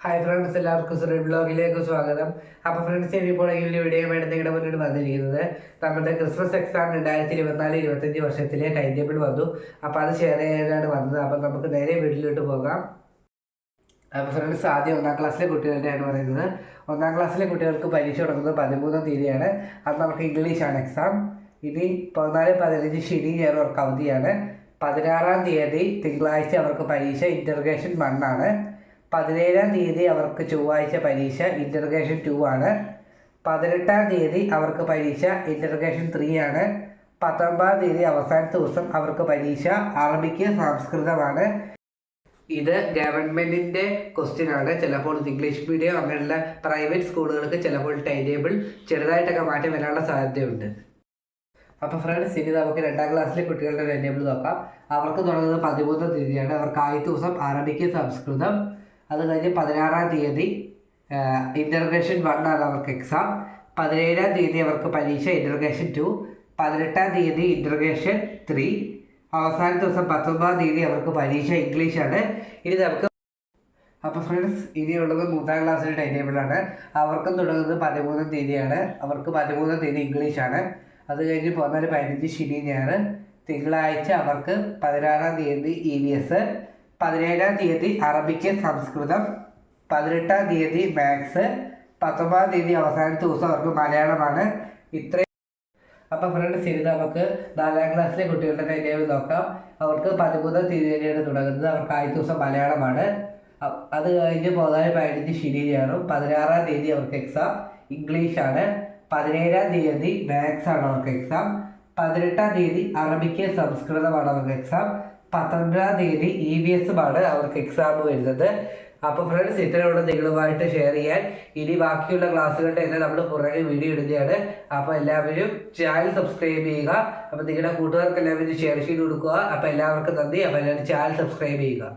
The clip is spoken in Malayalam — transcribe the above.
ഹായ് ഫ്രണ്ട്സ് എല്ലാവർക്കും സുരേഷ് ബ്ലോഗിലേക്ക് സ്വാഗതം. അപ്പോൾ ഫ്രണ്ട്സ് ഇപ്പോൾ ഈ ഒരു വീഡിയോയുമായിട്ട് നിങ്ങളുടെ മുന്നിൽ വന്നിരിക്കുന്നത് നമ്മുടെ ക്രിസ്മസ് എക്സാം രണ്ടായിരത്തി ഇരുപത്തിനാല് ഇരുപത്തഞ്ച് വർഷത്തിലെ ടൈം ടേബിൾ വന്നു. അപ്പോൾ അത് ഷെയർ ചെയ്യാനാണ് വന്നത്. അപ്പോൾ നമുക്ക് നേരെ വീട്ടിലോട്ട് പോകാം. അപ്പോൾ ഫ്രണ്ട്സ് ആദ്യം ഒന്നാം ക്ലാസ്സിലെ കുട്ടികളുടെയാണ് പറയുന്നത്. ഒന്നാം ക്ലാസ്സിലെ കുട്ടികൾക്ക് പരീക്ഷ തുടങ്ങുന്നത് പതിമൂന്നാം തീയതിയാണ്. അത് നമുക്ക് ഇംഗ്ലീഷാണ് എക്സാം ഇനി പതിനാല് പതിനഞ്ച് ശനി ഞായർ അവർക്ക് പതിനാറാം തീയതി തിങ്കളാഴ്ച അവർക്ക് പരീക്ഷ ഇന്റർഗേഷൻ വണ്ണാണ് പതിനേഴാം തീയതി അവർക്ക് ചൊവ്വാഴ്ച പരീക്ഷ ഇന്റർഗേഷൻ ടു ആണ്. പതിനെട്ടാം തീയതി അവർക്ക് പരീക്ഷ ഇന്റർഗേഷൻ ത്രീ ആണ്. പത്തൊമ്പതാം തീയതി അവസാനത്തെ ദിവസം അവർക്ക് പരീക്ഷ അറബിക്ക് സംസ്കൃതമാണ്. ഇത് ഗവൺമെന്റിന്റെ ക്വസ്റ്റ്യൻ ആണ്. ചിലപ്പോൾ ഇംഗ്ലീഷ് മീഡിയം അങ്ങനെയുള്ള പ്രൈവറ്റ് സ്കൂളുകൾക്ക് ചിലപ്പോൾ ടൈം ടേബിൾ ചെറുതായിട്ടൊക്കെ മാറ്റം വരാനുള്ള സാധ്യതയുണ്ട്. അപ്പോൾ ഫ്രണ്ട്സ് ഇനി നമുക്ക് രണ്ടാം ക്ലാസ്സിലെ കുട്ടികളുടെ ടൈം ടേബിൾ നോക്കാം. അവർക്ക് തുടങ്ങുന്നത് പതിമൂന്നാം തീയതിയാണ്. അവർക്ക് ആദ്യത്തെ ദിവസം അറബിക്ക് സംസ്കൃതം. അത് കഴിഞ്ഞ് പതിനാറാം തീയതി ഇന്റർഗ്രേഷൻ ആണ് അവർക്ക് എക്സാം പതിനേഴാം തീയതി അവർക്ക് പരീക്ഷ ഇന്റർഗ്രേഷൻ ടു പതിനെട്ടാം തീയതി ഇന്റർഗ്രേഷൻ ത്രീ അവസാന ദിവസം പത്തൊമ്പതാം തീയതി അവർക്ക് പരീക്ഷ ഇംഗ്ലീഷാണ് ഇനി നമുക്ക് അപ്പോൾ ഫ്രണ്ട്സ് ഇനിയുള്ളത് മൂന്നാം ക്ലാസ്സിൽ ടൈം ടേബിളാണ് അവർക്കും തുടങ്ങുന്നത് പതിമൂന്നാം തീയതിയാണ്. അവർക്ക് പതിമൂന്നാം തീയതി ഇംഗ്ലീഷാണ് അത് കഴിഞ്ഞ് പതിനാല് പതിനഞ്ച് ശനി ഞായർ. തിങ്കളാഴ്ച അവർക്ക് പതിനാറാം തീയതി ഇ വി എസ് പതിനേഴാം തീയതി അറബിക്ക് സംസ്കൃതം പതിനെട്ടാം തീയതി മാത്സ് പത്തൊമ്പതാം തീയതി അവസാനത്തെ ദിവസം അവർക്ക് മലയാളമാണ്. ഇത്രയും അപ്പം ഫ്രണ്ട്സ് ഇനി നമുക്ക് നാലാം ക്ലാസ്സിലെ കുട്ടികളുടെ ടേബിൾ നോക്കാം. അവർക്ക് പതിമൂന്നാം തീയതിയാണ് തുടങ്ങുന്നത്. അവർക്ക് ആദ്യത്തെ ദിവസം മലയാളമാണ്. അത് കഴിഞ്ഞ് പതിനാല് പതിനഞ്ച് ശനിയാണ് പതിനാറാം തീയതി അവർക്ക് എക്സാം ഇംഗ്ലീഷാണ്. പതിനേഴാം തീയതി മാത്സ് ആണ് അവർക്ക് എക്സാം പതിനെട്ടാം തീയതി അറബിക്ക് സംസ്കൃതമാണ് അവർക്ക് എക്സാം പന്ത്രണ്ടാം തീയതി ഇ വി എസുമാണ് അവർക്ക് എക്സാം വരുന്നത്. അപ്പോൾ ഫ്രണ്ട്സ് ഇത്രയുള്ള നിങ്ങളുമായിട്ട് ഷെയർ ചെയ്യാൻ. ഇനി ബാക്കിയുള്ള ക്ലാസ്സുകളുടെ എല്ലാം നമ്മൾ പുറകെ വീഡിയോ ഇടുന്നതാണ്. അപ്പോൾ എല്ലാവരും ചാനൽ സബ്സ്ക്രൈബ് ചെയ്യുക. അപ്പോൾ നിങ്ങളുടെ കൂട്ടുകാർക്ക് എല്ലാവരും ഷെയർ ചെയ്ത് കൊടുക്കുക. അപ്പോൾ എല്ലാവർക്കും നന്ദി. അപ്പോൾ എല്ലാവരും ചാനൽ സബ്സ്ക്രൈബ് ചെയ്യുക.